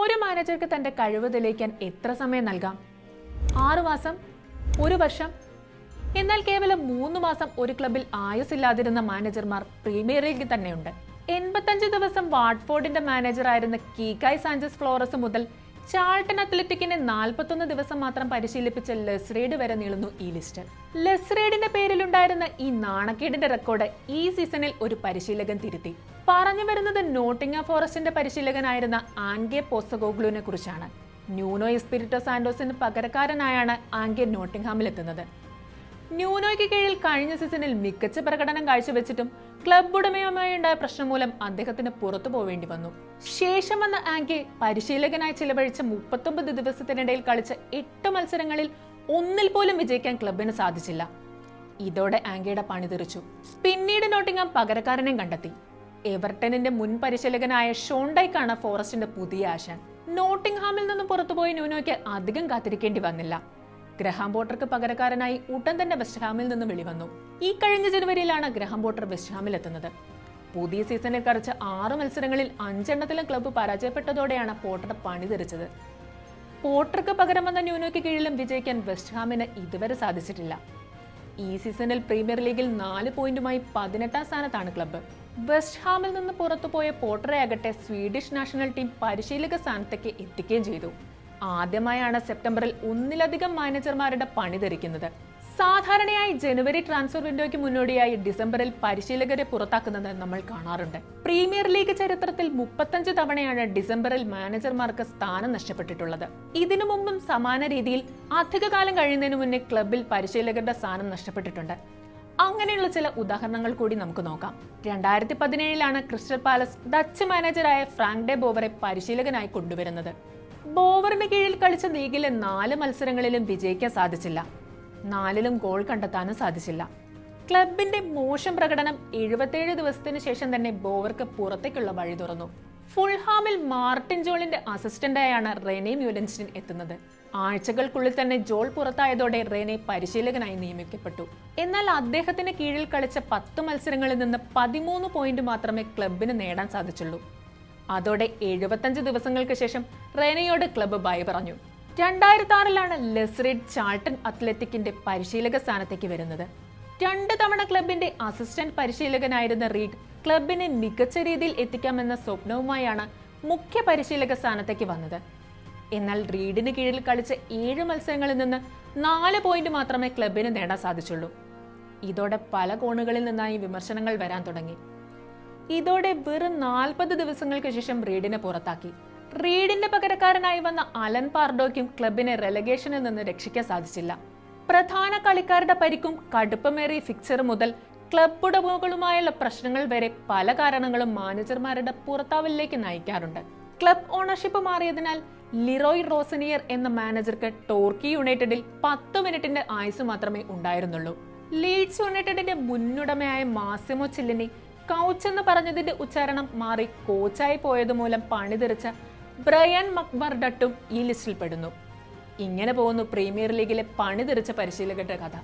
ഒരു മാനേജർക്ക് തന്റെ കഴിവ് തെളിയിക്കാൻ എത്ര സമയം നൽകാം? ആറു മാസം ഒരു വർഷം? എന്നാൽ കേവലം മൂന്ന് മാസം ഒരു ക്ലബിൽ ആയുസില്ലാതിരുന്ന മാനേജർമാർ പ്രീമിയർ ലീഗിൽ തന്നെയുണ്ട്. എൺപത്തഞ്ച് ദിവസം വാട്ട്ഫോർഡിന്റെ മാനേജറായിരുന്ന കീക്കായ് സാഞ്ചസ് ഫ്ലോറസ് മുതൽ ചാൾട്ടൺ അത്ലറ്റിക്കിനെ നാൽപ്പത്തൊന്ന് ദിവസം മാത്രം പരിശീലിപ്പിച്ച ലെസ്റേഡ് വരെ നീളുന്നു ഈ ലിസ്റ്റ്. ലെസ്റേഡിന്റെ പേരിലുണ്ടായിരുന്ന ഈ നാണക്കേടിന്റെ റെക്കോർഡ് ഈ സീസണിൽ ഒരു പരിശീലകൻ തിരുത്തി. പറഞ്ഞു വരുന്നത് നോട്ടിംഗ ഫോറസ്റ്റിന്റെ പരിശീലകനായിരുന്ന ആൻഗെ പോസഗോഗ്ലുവിനെ കുറിച്ചാണ്. ന്യൂനോ എസ്പിരിറ്റോ സാന്റോസിന് പകരക്കാരനായാണ് ആൻഗെ നോട്ടിംഗ്ഹാമിൽ എത്തുന്നത് ന്യൂനോയ്ക്ക് കീഴിൽ കഴിഞ്ഞ സീസണിൽ മികച്ച പ്രകടനം കാഴ്ചവെച്ചിട്ടും ക്ലബ് ഉടമയുമായി ഉണ്ടായ പ്രശ്നം മൂലം അദ്ദേഹത്തിന് പുറത്തു പോവേണ്ടി വന്നു. ശേഷം വന്ന ആങ്കെ പരിശീലകനായി ചിലവഴിച്ച മുപ്പത്തൊമ്പത് ദിവസത്തിനിടയിൽ കളിച്ച എട്ട് മത്സരങ്ങളിൽ ഒന്നിൽ പോലും വിജയിക്കാൻ ക്ലബിന് സാധിച്ചില്ല. ഇതോടെ ആങ്കയുടെ പണി തെറിച്ചു. പിന്നീട് നോട്ടിങ്ങാം പകരക്കാരനെയും കണ്ടെത്തി. എവർട്ടണിന്റെ മുൻ പരിശീലകനായ ഷോണ്ടൈക്കാണ് ഫോറസ്റ്റിന്റെ പുതിയ ആശാൻ. നോട്ടിംഗ്ഹാമിൽ നിന്ന് പുറത്തുപോയ ന്യൂനോയ്ക്ക് അധികം കാത്തിരിക്കേണ്ടി വന്നില്ല. ഗ്രഹാം ബോട്ടർക്ക് പകരക്കാരനായി ഉടൻ തന്നെ വെസ്റ്റ്ഹാമിൽ നിന്ന് വെളിവന്നു. ഈ കഴിഞ്ഞ ജനുവരിയിലാണ് ഗ്രഹാം ബോട്ടർ വെസ്റ്റ്ഹാമിൽ എത്തുന്നത്. പുതിയ സീസണിൽ കളിച്ച ആറ് മത്സരങ്ങളിൽ അഞ്ചെണ്ണത്തിലും ക്ലബ്ബ് പരാജയപ്പെട്ടതോടെയാണ് പോട്ടർ പണി തെറിച്ചത്. പോട്ടർക്ക് പകരം വന്ന ന്യൂനോയ്ക്ക് കീഴിലും വിജയിക്കാൻ വെസ്റ്റ്ഹാമിന് ഇതുവരെ സാധിച്ചിട്ടില്ല. ഈ സീസണിൽ പ്രീമിയർ ലീഗിൽ നാല് പോയിന്റുമായി പതിനെട്ടാം സ്ഥാനത്താണ് ക്ലബ്ബ് വെസ്റ്റ് ഹാമിൽ നിന്ന് പുറത്തുപോയ പോട്ടറെ ആകട്ടെ സ്വീഡിഷ് നാഷണൽ ടീം പരിശീലക സ്ഥാനത്തേക്ക് എത്തിക്കുകയും ചെയ്തു. ആദ്യമായാണ് സെപ്റ്റംബറിൽ ഒന്നിലധികം മാനേജർമാരുടെ പണി ധരിക്കുന്നത്. സാധാരണയായി ജനുവരി ട്രാൻസ്ഫർ വിൻഡോയ്ക്ക് മുന്നോടിയായി ഡിസംബറിൽ പരിശീലകരെ പുറത്താക്കുന്നത് നമ്മൾ കാണാറുണ്ട്. പ്രീമിയർ ലീഗ് ചരിത്രത്തിൽ മുപ്പത്തഞ്ച് തവണയാണ് ഡിസംബറിൽ മാനേജർമാർക്ക് സ്ഥാനം നഷ്ടപ്പെട്ടിട്ടുള്ളത്. ഇതിനു മുമ്പും സമാന രീതിയിൽ അധികകാലം കഴിയുന്നതിന് മുന്നേ ക്ലബിൽ പരിശീലകരുടെ സ്ഥാനം നഷ്ടപ്പെട്ടിട്ടുണ്ട്. അങ്ങനെയുള്ള ചില ഉദാഹരണങ്ങൾ കൂടി നമുക്ക് നോക്കാം. രണ്ടായിരത്തി പതിനേഴിലാണ് ക്രിസ്റ്റൽ പാലസ് ഡച്ച് മാനേജറായ ഫ്രാങ്ക് ഡെ ബോവറെ പരിശീലകനായി കൊണ്ടുവരുന്നത്. ബോവറിന് കീഴിൽ കളിച്ച ലീഗിലെ നാല് മത്സരങ്ങളിലും വിജയിക്കാൻ സാധിച്ചില്ല. നാലിലും ഗോൾ കണ്ടെത്താനും സാധിച്ചില്ല. ക്ലബിന്റെ മോശം പ്രകടനം എഴുപത്തേഴ് ദിവസത്തിനു ശേഷം തന്നെ ബോവർക്ക് പുറത്തേക്കുള്ള വഴി തുറന്നു. ഫുൾഹാമിൽ മാർട്ടിൻ ജോളിന്റെ അസിസ്റ്റന്റായാണ് റെനെ മ്യൂലൻസ്റ്റിൻ എത്തുന്നത്. ആഴ്ചകൾക്കുള്ളിൽ തന്നെ ജോൾ പുറത്തായതോടെ റെനെ പരിശീലകനായി നിയമിക്കപ്പെട്ടു. എന്നാൽ അദ്ദേഹത്തിന് കീഴിൽ കളിച്ച പത്ത് മത്സരങ്ങളിൽ നിന്ന് പതിമൂന്ന് പോയിന്റ് മാത്രമേ ക്ലബിന് നേടാൻ സാധിച്ചുള്ളൂ. അതോടെ എഴുപത്തഞ്ച് ദിവസങ്ങൾക്ക് ശേഷം റെനയോട് ക്ലബ്ബ് ബൈ പറഞ്ഞു. രണ്ടായിരത്തി ആറിലാണ് ലെസ്റിഡ് ചാൾട്ടൺ അത്ലറ്റിക്കിന്റെ പരിശീലക സ്ഥാനത്തേക്ക് വരുന്നത്. രണ്ട് തവണ ക്ലബിന്റെ അസിസ്റ്റന്റ് പരിശീലകനായിരുന്ന റീഡ് ക്ലബിനെ മികച്ച രീതിയിൽ എത്തിക്കാമെന്ന സ്വപ്നവുമായാണ് മുഖ്യ പരിശീലക സ്ഥാനത്തേക്ക് വന്നത്. എന്നാൽ റീഡിന് കീഴിൽ കളിച്ച ഏഴ് മത്സരങ്ങളിൽ നിന്ന് നാല് പോയിന്റ് മാത്രമേ ക്ലബിന് നേടാൻ സാധിച്ചുള്ളൂ. ഇതോടെ പല കോണുകളിൽ നിന്നായി വിമർശനങ്ങൾ വരാൻ തുടങ്ങി. ഇതോടെ വെറും നാൽപ്പത് ദിവസങ്ങൾക്ക് ശേഷം റീഡിനെ പുറത്താക്കി. റീഡിന്റെ പകരക്കാരനായി വന്ന അലൻ പാർഡോയ്ക്കും ക്ലബിനെ റെലഗേഷനിൽ നിന്ന് രക്ഷിക്കാൻ സാധിച്ചില്ല. പ്രധാന കളിക്കാരുടെ പരിക്കും കടുപ്പമേറിയ ഫിക്സർ മുതൽ ക്ലബ് ഉടമകളുമായുള്ള പ്രശ്നങ്ങൾ വരെ പല കാരണങ്ങളും മാനേജർമാരുടെ പുറത്താവലിലേക്ക് നയിക്കാറുണ്ട്. ക്ലബ് ഓണർഷിപ്പ് മാറിയതിനാൽ ലിറോയ് റോസനിയർ എന്ന മാനേജർക്ക് ടോർക്കി യുണൈറ്റഡിൽ പത്ത് മിനിറ്റിന്റെ ആയുസ് മാത്രമേ ഉണ്ടായിരുന്നുള്ളൂ. ലീഡ്സ് യുണൈറ്റഡിന്റെ മുന്നുടമയായ മാസിമോ ചില്ലിനി കൗച്ച് എന്ന് പറഞ്ഞതിന്റെ ഉച്ചാരണം മാറി കോച്ചായി പോയത് മൂലം പണിതെറിച്ച ബ്രയൻ മക്ബർ ഡട്ടും ഈ ലിസ്റ്റിൽ പെടുന്നു ഇങ്ങനെ പോകുന്നു പ്രീമിയർ ലീഗിലെ പണിതെറിച്ച പരിശീലകരുടെ കഥ.